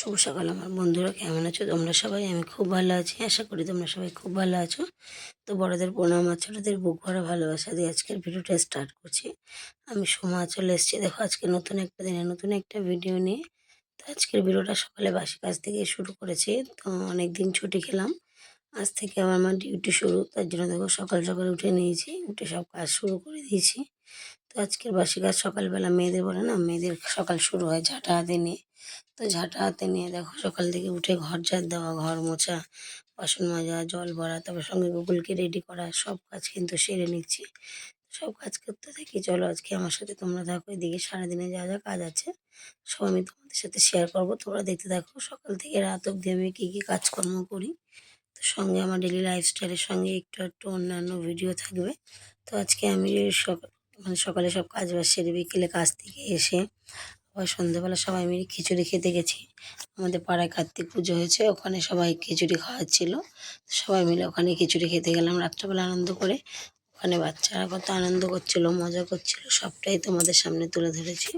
শুভ সকাল আমার বন্ধুরা, কেমন আছো? তোমরা সবাই, আমি খুব ভালো আছি। আশা করি তোমরা সবাই খুব ভালো আছো। তো বড়দের প্রণাম, আর ছোটোদের বুক ভরা ভালোবাসা দিয়ে আজকের ভিডিওটা স্টার্ট করছি। আমি সোমা চলে এসেছি। দেখো, আজকে নতুন একটা দিনে, নতুন একটা ভিডিও নিয়ে। তো আজকের ভিডিওটা সকালে বাসি কাজ থেকে শুরু করেছি। তো অনেক দিন ছুটি খেলাম। আজ থেকে আমার আমার ডিউটি শুরু। তার জন্য দেখো, সকাল সকাল উঠে নিয়েছি। উঠে সব কাজ শুরু করে দিয়েছি। তো আজকের বাসি কাজ সকালবেলা মেয়েদের বলে না, মেয়েদের সকাল শুরু হয় ঝাঁটা হাতে নিয়ে। তো ঝাঁটা হাতে নিয়ে দেখো সকাল থেকে উঠে ঘর ঝাড় দেওয়া, ঘর মোছা, বাসন মাজা, জল ভরা, তারপর সঙ্গে গুগলকে রেডি করা, সব কাজ কিন্তু সেরে নিচ্ছি। সব কাজ করতে থাকি, চলো আজকে আমার সাথে তোমরা থাকো, এদিকে সারাদিনে যা যা কাজ আছে, সব আমি তোমাদের সাথে শেয়ার করব। তোমরা দেখতে থাকো, সকাল থেকে রাত অবধি আমি কী কী কাজকর্ম করি। তো সঙ্গে আমার ডেলি লাইফস্টাইলের সঙ্গে একটু একটু অন্যান্য ভিডিও থাকবে। তো আজকে আমি সকাল মানে সকালে সব কাজ বাজ সেরে বিকেলে কাজ থেকে এসে আবার সন্ধ্যেবেলা সবাই মিলে খিচুড়ি খেতে গেছি। আমাদের পাড়ায় কার্তিক পুজো হয়েছে, ওখানে সবাই খিচুড়ি খাওয়াচ্ছিল। সবাই মিলে ওখানে খিচুড়ি খেতে গেলাম রাত্রেবেলা আনন্দ করে। ওখানে বাচ্চারা কত আনন্দ করছিল, মজা করছিল, সবটাই তোমাদের সামনে তুলে ধরেছি।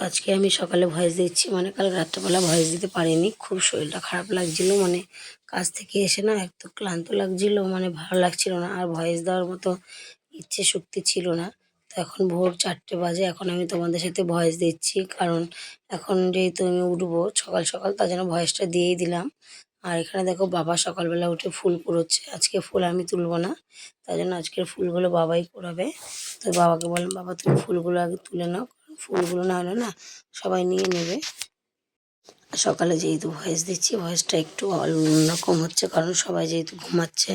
আজকে আমি সকালে ভয়েস দিচ্ছি। মানে কাল রাত্রেবেলা ভয়েস দিতে পারিনি। খুব শরীরটা খারাপ লাগছিল। মানে কাজ থেকে এসে না একটু ক্লান্ত লাগছিল। মানে ভালো লাগছিল না। আর ভয়েস দেওয়ার মতো ইচ্ছে শক্তি ছিল না। তো এখন ভোর চারটে বাজে। এখন আমি তোমাদের সাথে ভয়েস দিচ্ছি। কারণ এখন যেহেতু আমি উঠবো সকাল সকাল, তার জন্য ভয়েসটা দিয়েই দিলাম। আর এখানে দেখো বাবা সকালবেলা উঠে ফুল কুড়োচ্ছে আজকে ফুল আমি তুলবো না। তাই জন্য আজকের ফুলগুলো বাবাই কুড়াবে তো বাবাকে বললাম, বাবা তুমি ফুলগুলো আগে তুলে নাও। ফুলগুলো না হলে না সবাই নিয়ে নেবে। সকালে যেহেতু ভয়েস দিচ্ছি ভয়েসটা একটু অন্যরকম হচ্ছে কারণ সবাই যেহেতু ঘুমাচ্ছে,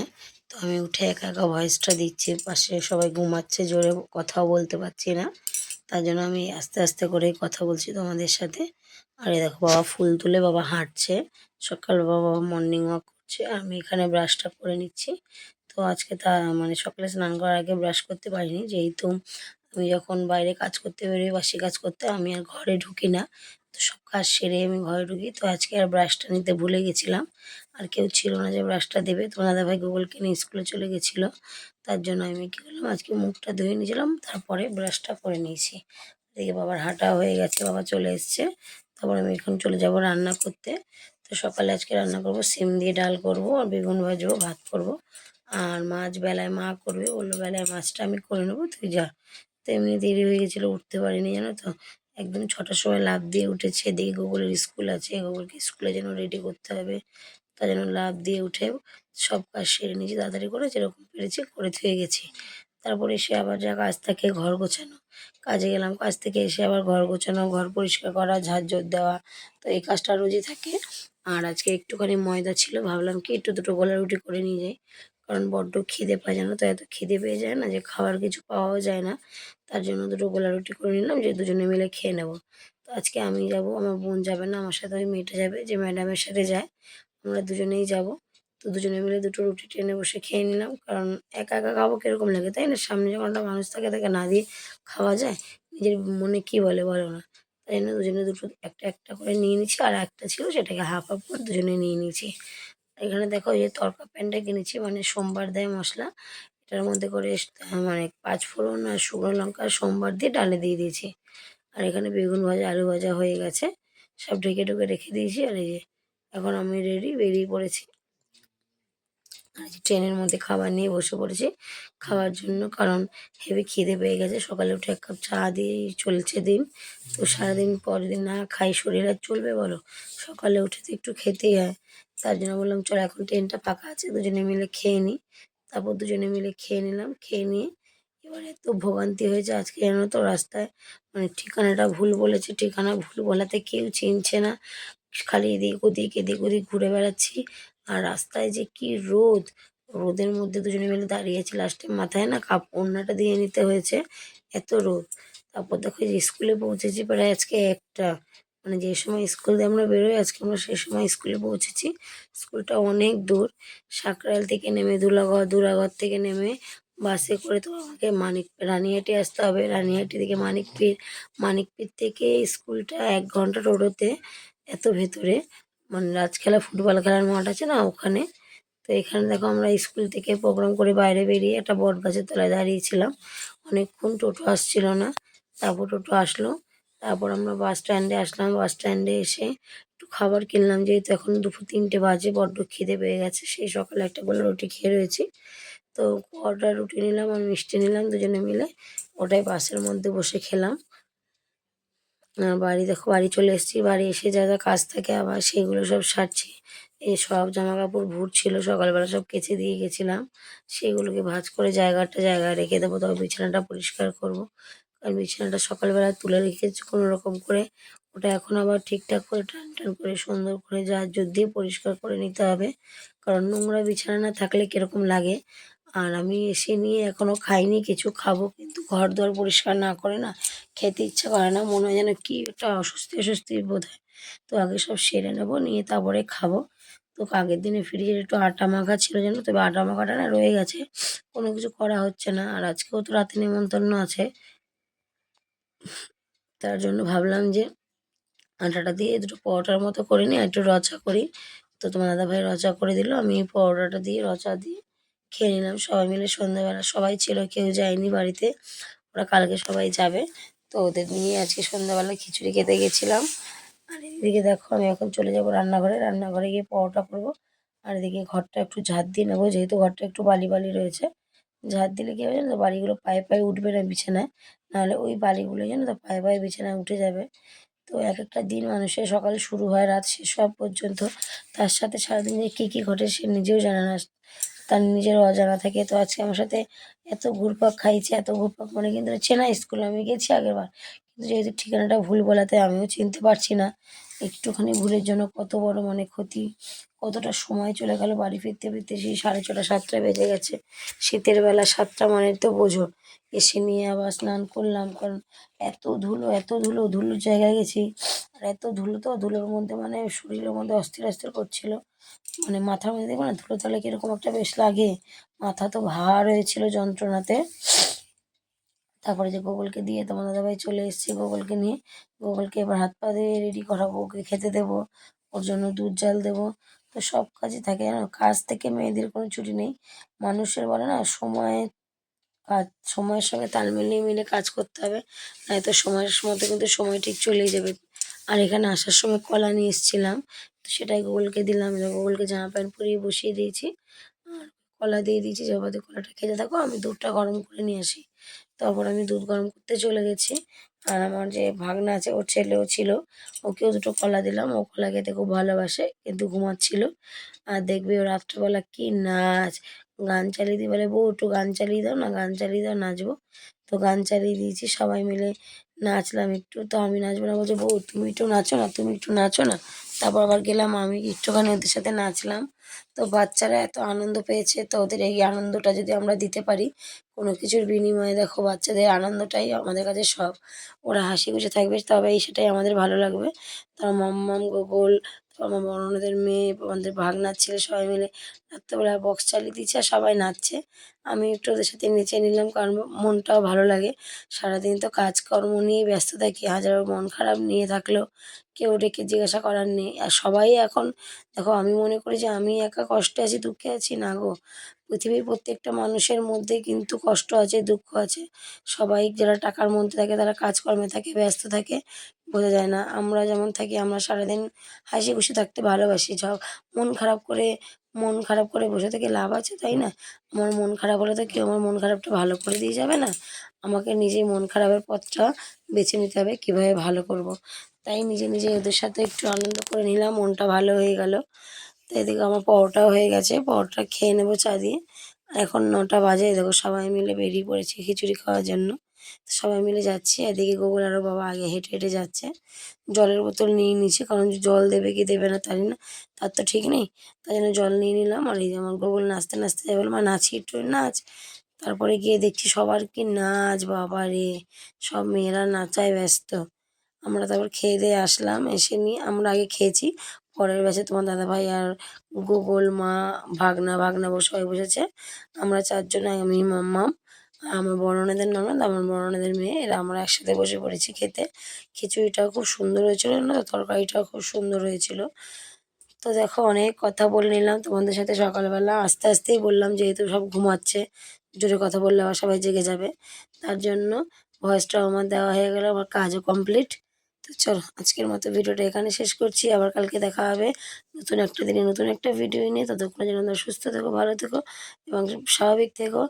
তো আমি উঠে একা একা ভয়েসটা দিচ্ছি, পাশে সবাই ঘুমাচ্ছে, জোরে কথাও বলতে পারছি না। তার জন্য আমি আস্তে আস্তে করেই কথা বলছি তোমাদের সাথে। আর এই দেখো বাবা ফুল তুলে বাবা হাঁটছে, সকাল বাবা মর্নিং ওয়াক করছে, আমি এখানে ব্রাশটা করে নিচ্ছি। তো আজকে তা মানে সকালে স্নান করার আগে ব্রাশ করতে পারিনি, যেহেতু আমি যখন বাইরে কাজ করতে বেরোই বাসি কাজ করতে, আমি আর ঘরে ঢুকি না। তো সব কাজ সেরে আমি ঘরে ঢুকি। তো আজকে আর ব্রাশটা নিতে ভুলে গেছিলাম। আর কেউ ছিল না যে ব্রাশটা দেবে। তো দাদাভাই গুগলকে নিয়ে স্কুলে চলে গেছিল। তার জন্য আমি কী করলাম, আজকে মুখটা ধুয়ে নিয়েছিলাম। তারপরে ব্রাশটা করে নিয়েছি। এদিকে বাবার হাঁটা হয়ে গেছে, বাবা চলে এসছে। তারপর আমি এখন চলে যাব রান্না করতে। তো সকালে আজকে রান্না করব, সিম দিয়ে ডাল করব আর বেগুন ভাজবো, ভাত করব। আর মাছ বেলায় মা করবে, বলল বেলায় মাছটা আমি করে নেব, তুই যা। তো এমনি দেরি হয়ে গেছিল, উঠতে পারিনি, জানো তো? একদম ছটার সময় লাফ দিয়ে উঠেছে, এদিকে গুগলের স্কুল আছে গুগলকে স্কুলে যেন রেডি করতে হবে। তার জন্য লাফ দিয়ে উঠে সব কাজ সেরে নিয়েছি, তাড়াতাড়ি করে যেরকম পেরেছি করে থুয়ে গেছি। তারপরে এসে আবার যা কাজ থাকে ঘর গোছানো। কাজে গেলাম, কাজ থেকে এসে আবার ঘর গোছানো, ঘর পরিষ্কার করা ঝাড় ঝাড়ঝোড় দেওয়া। তো এই কাজটা রোজই থাকে। আর আজকে একটুখানি ময়দা ছিল, ভাবলাম কি একটু দুটো গোলা রুটি করে নিয়ে যাই। কারণ বড্ড খিদে পায়, জানো তো? এত খিদে পেয়ে যায় না যে খাবার কিছু পাওয়াও যায় না। তার জন্য দুটো গোলা রুটি করে নিলাম, যে দুজনে মিলে খেয়ে নেব। তো আজকে আমি যাব, আমার বোন যাবে না, আমার সাথে ওই মেয়েটা যাবে, যে ম্যাডামের সাথে যায়। আমরা দুজনেই যাব। তো দুজনে মিলে দুটো রুটি টেনে বসে খেয়ে নিলাম, কারণ একা একা খাব কীরকম লাগে, তাই না? সামনে যখন একটা মানুষ থাকে, তাকে না দিয়ে খাওয়া যায়, নিজের মনে কি বলে, বলো না। তাই জন্য দুজনে দুটো একটা একটা করে নিয়ে নিচ্ছি, আর একটা ছিল সেটাকে হাফ হাফ করে দুজনে নিয়ে নিয়েছি এখানে দেখো এই যে তরকা প্যানটা কিনেছি মানে সোমবার দেয় মশলা। এটার মধ্যে করে মানে পাঁচ ফোড়ন আর শুকনো লঙ্কা সোমবার দিয়ে ডালে দিয়ে দিয়েছি। আর এখানে বেগুন ভাজা, আলু ভাজা হয়ে গেছে। সব ঢেকে ঢুকে রেখে দিয়েছি আর এই যে এখন আমি রেডি বেরিয়ে পড়েছি। আর ট্রেনের মধ্যে খাবার নিয়ে বসে পড়েছি খাওয়ার জন্য, কারণ হেভি খিদে পেয়ে গেছে। সকালে উঠে এক কাপ চা দিয়েই চলছে দিন। তো সারাদিন পর দিন না খাই, শরীর আর চলবে বলো? সকালে উঠে তো একটু খেতেই হয়। তার জন্য বললাম, চল এখন ট্রেনটা ফাঁকা আছে, দুজনে মিলে খেয়ে নিই তারপর দুজনে মিলে খেয়ে নিলাম, খেয়ে নিয়ে এবারে তো ভোগান্তি হয়েছে আজকে জানো তো রাস্তায়। মানে ঠিকানাটা ভুল বলেছে, ঠিকানা ভুল বলাতে কেউ চিনছে না। খালি এদিক ওদিক এদিক ওদিক ঘুরে বেড়াচ্ছি। আর রাস্তায় যে কি রোদ! রোদের মধ্যে দুজনে মিলে দাঁড়িয়েছি লাস্টে মাথায় না কাপ ওড়নাটা দিয়ে নিতে হয়েছে, এত রোদ। তারপর দেখো স্কুলে পৌঁছেছি প্রায় আজকে একটা। মানে যে সময় স্কুল দিয়ে আমরা বেরোই, আজকে আমরা সেই সময় স্কুলে পৌঁছেছি। স্কুলটা অনেক দূর। সাকরাইল থেকে নেমে ধুলাগড় ধুলাগড় থেকে নেমে বাসে করে তো আমাকে মানিক, রানিহাটি আসতে হবে। রানিহাটি থেকে মানিকপীর মানিকপীর থেকে স্কুলটা এক ঘণ্টা টোটোতে এত ভেতরে। মানে রাজখেলা ফুটবল খেলার মাঠ আছে না ওখানে? তো এখানে দেখো আমরা স্কুল থেকে প্রোগ্রাম করে বাইরে বেরিয়ে একটা বট গাছের তলায় দাঁড়িয়েছিলাম। অনেকক্ষণ টোটো আসছিল না। তারপর টোটো আসলো। তারপর আমরা বাস স্ট্যান্ডে আসলাম। বাস স্ট্যান্ডে এসে একটু খাবার কিনলাম। যেহেতু এখন দুপুর তিনটে বাজে, বড্ড খিদে পেয়ে গেছে। সেই সকালে একটা গোলা রুটি খেয়ে রয়েছি। তো কটা রুটি নিলাম আর মিষ্টি নিলাম, দুজনে মিলে ওটাই বাসের মধ্যে বসে খেলাম। বাড়ি দেখো, বাড়ি চলে এসেছি। বাড়ি এসে যা যা কাজ থাকে আবার সেগুলো সব সারছি। এই সব জামা কাপড় ভুট ছিল, সকালবেলা সব কেচে দিয়ে গেছিলাম। সেগুলোকে ভাঁজ করে জায়গাটা জায়গায় রেখে দেবো, তবে বিছানাটা পরিষ্কার করব। কারণ বিছানাটা সকালবেলা তুলে রেখেছি কোনো রকম করে। ওটা এখন আবার ঠিকঠাক করে টান টান করে সুন্দর করে যা দিয়ে পরিষ্কার করে নিতে হবে। কারণ নোংরা বিছানা না থাকলে কীরকম লাগে? আর আমি এসে নিয়ে এখনও খাইনি, কিছু খাব, কিন্তু ঘর দুয়ার পরিষ্কার না করে না খেতে ইচ্ছা করে না, মনে হয় যেন কি একটা অস্বস্তি অস্বস্তি বোধ হয় তো আগে সব সেরে নেব, নিয়ে তারপরে খাব। তো আগের দিনে ফ্রিজের একটু আটা মাখা ছিল জানো তবে আটা মাখাটা না রয়ে গেছে, কোনো কিছু করা হচ্ছে না। আর আজকেও তো রাতে নেমন্তন্ন আছে। তার জন্য ভাবলাম যে আটাটা দিয়ে দুটো পরোটার মতো করে নিই একটু রচা করি। তো তোমার দাদাভাই রচা করে দিল, আমি পরোটাটা দিয়ে রচা দিয়ে খেয়ে নিলাম। সবাই মিলে সন্ধ্যাবেলা, সবাই ছিল, কেউ যায়নি বাড়িতে, ওরা কালকে সবাই যাবে। তো ওদের নিয়ে আজকে সন্ধ্যাবেলা খিচুড়ি খেতে গেছিলাম। আর এদিকে দেখো, আমি এখন চলে যাব রান্নাঘরে। রান্নাঘরে গিয়ে পরোটা করব। আর এদিকে ঘরটা একটু ঝাঁট দিয়ে নেব, যেহেতু ঘরটা একটু বালি বালি রয়েছে। ঝাঁট দিলে কি হবে বালিগুলো পায়ে পায়ে উঠবে না বিছানায়। নাহলে ওই বালিগুলো জানো তো, পায়ে পায়ে বিছানায় উঠে যাবে। তো এক একটা দিন মানুষের সকালে শুরু হয়, রাত শেষ হওয়া পর্যন্ত। তার সাথে সারাদিন যে কী কী ঘটে সে নিজেও জানে না। তার নিজের অজানা থাকে। তো আজকে আমার সাথে এত ঘুরপাক খাইছে, এত ঘুরপাক মানে কিন্তু চেনা স্কুল আমি গেছি আগেরবার। কিন্তু যেহেতু ঠিকানাটা ভুল বলাতে আমিও চিনতে পারছি না। একটুখানি ভুলের জন্য কত বড় মানে ক্ষতি। কতটা সময় চলে গেল বাড়ি ফিরতে ফিরতে? সেই সাড়ে ছটা, সাতটা বেজে গেছে। শীতের বেলা সাতটা মানে তো বোঝো। এসে নিয়ে আবার স্নান করলাম, কারণ এত ধুলো এত ধুলো, ধুলোর জায়গায় গেছি। আর এত ধুলো তো ধুলোর মধ্যে মানে শরীরের মধ্যে অস্থির অস্থির করছিল। মানে মাথার মধ্যে দেখবে না, ধুলো তাহলে কীরকম একটা বেশ লাগে। মাথা তো ভার হয়েছিল যন্ত্রণাতে। তারপরে যে গোগলকে দিয়ে তোমার দাদাভাই চলে এসেছে গোগলকে নিয়ে। গোগলকে এবার হাত পা দিয়ে রেডি করাবো, ওকে খেতে দেবো, ওর জন্য দুধ জাল দেবো। তো সব কাজই থাকে জানো? কাজ থেকে মেয়েদের কোনো ছুটি নেই। মানুষের বলে না, সময় কাজ, সময়ের সঙ্গে তাল মিলিয়ে মিলে কাজ করতে হবে। নয়তো সময়ের মতো কিন্তু সময় ঠিক চলেই যাবে। আর এখানে আসার সময় কলা নিয়ে এসেছিলাম। তো সেটাই গুগলকে দিলাম গুগলকে জামা প্যান্ট পরিয়ে বসিয়ে দিয়েছি। আর কলা দিয়ে দিয়েছি, যাবতীয় কলাটা খেতে থাকো আমি দুধটা গরম করে নিয়ে আসি। তারপর আমি দুধ গরম করতে চলে গেছি। আর আমার যে ভাগনা আছে, ওর ছেলেও ছিল। ওকেও দুটো কলা দিলাম। ও কলা খেতে খুব ভালোবাসে, কিন্তু ঘুমাচ্ছিল। আর দেখবি ও রাত্রেবেলা কি নাচ। গান চালিয়ে দিই বলে, বউ, একটু গান চালিয়ে দাও না, গান চালিয়ে দাও, নাচবো। তো গান চালিয়ে দিয়েছি, সবাই মিলে নাচলাম একটু। তো আমি নাচবো না, বলছে, বউ, তুমি একটু নাচো না, তুমি একটু নাচো না। তারপর আবার গেলাম আমি একটুখানি ওদের সাথে নাচলাম। তো বাচ্চারা এত আনন্দ পেয়েছে, তো ওদের এই আনন্দটা যদি আমরা দিতে পারি, কোনো কিছুর বিনিময়ে দেখো বাচ্চাদের আনন্দটাই আমাদের কাছে সব। ওরা হাসি খুশি থাকবে, তবেই সেটাই আমাদের ভালো লাগবে। তার মম গোগল তারপর আমার বড় ননদের মেয়ে, আমাদের ভাগনার ছেলে সবাই মিলে রাত্রেবেলা বক্স চালিয়ে দিচ্ছে আর সবাই নাচছে। আমি একটু ওদের সাথে নেচে নিলাম কারণ মনটাও ভালো লাগে। সারাদিন তো কাজকর্ম নিয়ে ব্যস্ত থাকি হাজারো মন খারাপ নিয়ে থাকলেও কেউ ডেকে জিজ্ঞাসা করার নেই। আর সবাই এখন, দেখো আমি মনে করি যে আমি একা কষ্টে আছি, দুঃখে আছি, না গো। পৃথিবীর প্রত্যেকটা মানুষের মধ্যেই কিন্তু কষ্ট আছে, দুঃখ আছে। সবাই যারা টাকার মধ্যে থাকে, তারা কাজকর্মে থাকে, ব্যস্ত থাকে, বোঝা যায় না। আমরা যেমন থাকি, আমরা সারাদিন হাসি খুশি থাকতে ভালোবাসি। সব মন খারাপ করে, মন খারাপ করে বসে থেকে লাভ আছে, তাই না? আমার মন খারাপ হলে তো কেউ আমার মন খারাপটা ভালো করে দিয়ে যাবে না। আমাকে নিজেই মন খারাপের পথটা বেছে নিতে হবে, কীভাবে ভালো করব। তাই নিজে নিজে ওদের সাথে একটু আনন্দ করে নিলাম, মনটা ভালো হয়ে গেল। তো এদিকে আমার পরোটাও হয়ে গেছে। পরোটা খেয়ে নেব চা দিয়ে। এখন নটা বাজে, দেখো সবাই মিলে বেরিয়ে পড়েছি খিচুড়ি খাওয়ার জন্য। তো সবাই মিলে যাচ্ছি, এদিকে গোকুল আরও বাবা আগে হেঁটে হেঁটে যাচ্ছে। জলের বোতল নিয়ে নিচ্ছে, কারণ জল দেবে কি দেবে না জানি না, তার তো ঠিক নেই। তাই জন্য জল নিয়ে নিলাম, আর এই আমার গোকুল নাচতে নাচতে যাবে মা, নাচি একটু, নাচ। তারপরে গিয়ে দেখছি সবার কি নাচ, বাবা রে! সব মেয়েরা নাচায় ব্যস্ত। আমরা তারপর খেয়ে দিয়ে আসলাম, এসে নিয়ে আমরা আগে খেয়েছি। পরের ব্যাচে তোমার দাদাভাই আর গোগল, মা, ভাগনা ভাগনা বসে সবাই বসেছে। আমরা চারজন, আমি, মাম্মাম, আমার বড় ননদের ননদ আমার বড় মেয়ে, এরা আমরা একসাথে বসে পড়েছি খেতে। খিচুড়িটাও খুব সুন্দর হয়েছিল না তরকারিটাও খুব সুন্দর হয়েছিল। তো দেখো, অনেক কথা বলে নিলাম। তোমাদের সাথে সকালবেলা আস্তে আস্তেই বললাম, যেহেতু সব ঘুমাচ্ছে জোরে কথা বললে আবার সবাই জেগে যাবে। তার জন্য ভয়েসটাও আমার দেওয়া হয়ে গেল, আমার কাজও কমপ্লিট তো চলো, আজকের মতো ভিডিওটা এখানে শেষ করছি। আবার কালকে দেখা হবে নতুন একটা দিনে নতুন একটা ভিডিও নিয়ে। ততক্ষণে যেন তোমরা সুস্থ থেকো, ভালো থেকো এবং স্বাভাবিক থেকো।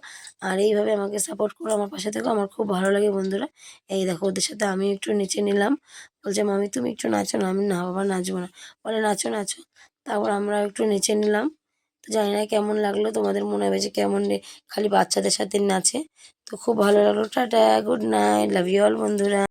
আর এইভাবে আমাকে সাপোর্ট করো, আমার পাশে থেকো। আমার খুব ভালো লাগে বন্ধুরা। এই দেখো, ওদের সাথে আমি একটু নিচে নিলাম। বলছে, মামি, তুমি একটু নাচো না। আমি, না, বাবা, নাচবো না। বলে, নাচো নাচো। তারপর আমরা একটু নেচে নিলাম। তো জানি না কেমন লাগল, তোমাদের মনে হবে যে কেমন খালি বাচ্চাদের সাথে নাচে। তো খুব ভালো লাগল। Tata, good night, love you all বন্ধুরা।